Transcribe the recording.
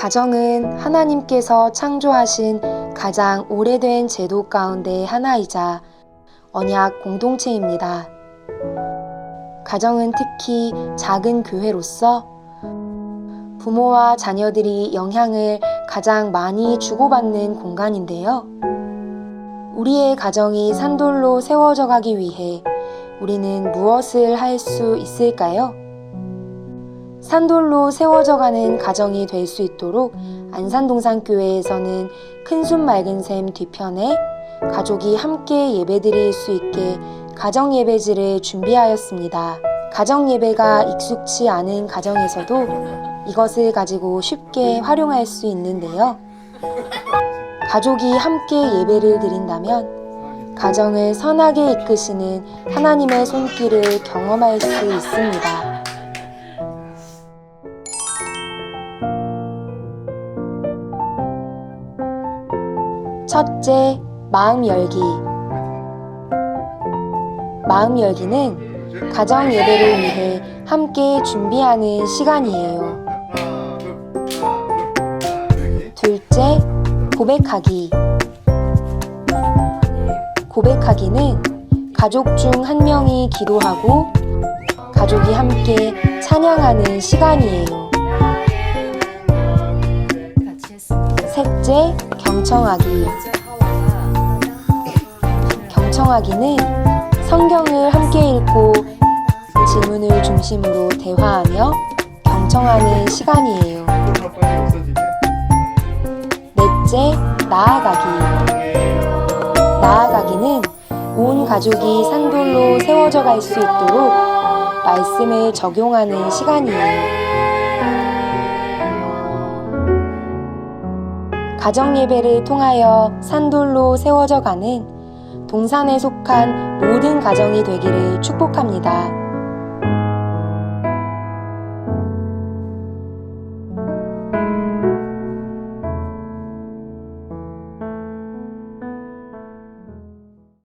가정은 하나님께서 창조하신 가장 오래된 제도 가운데 하나이자 언약 공동체입니다. 가정은 특히 작은 교회로서 부모와 자녀들이 영향을 가장 많이 주고받는 공간인데요. 우리의 가정이 산돌로 세워져 가기 위해 우리는 무엇을 할 수 있을까요? 산돌로 세워져 가는 가정이 될 수 있도록 안산동산교회에서는 큰숨 맑은 샘 뒤편에 가족이 함께 예배드릴 수 있게 가정 예배지를 준비하였습니다. 가정 예배가 익숙치 않은 가정에서도 이것을 가지고 쉽게 활용할 수 있는데요. 가족이 함께 예배를 드린다면 가정을 선하게 이끄시는 하나님의 손길을 경험할 수 있습니다. 첫째, 마음 열기. 마음 열기는 가정 예배를 위해 함께 준비하는 시간이에요. 둘째, 고백하기. 고백하기는 가족 중 한 명이 기도하고 가족이 함께 찬양하는 시간이에요. 셋째, 경청하기. 경청하기는 성경을 함께 읽고 질문을 중심으로 대화하며 경청하는 시간이에요. 넷째, 나아가기. 나아가기는 온 가족이 산돌로 세워져 갈 수 있도록 말씀을 적용하는 시간이에요. 가정 예배를 통하여 산돌로 세워져 가는 동산에 속한 모든 가정이 되기를 축복합니다.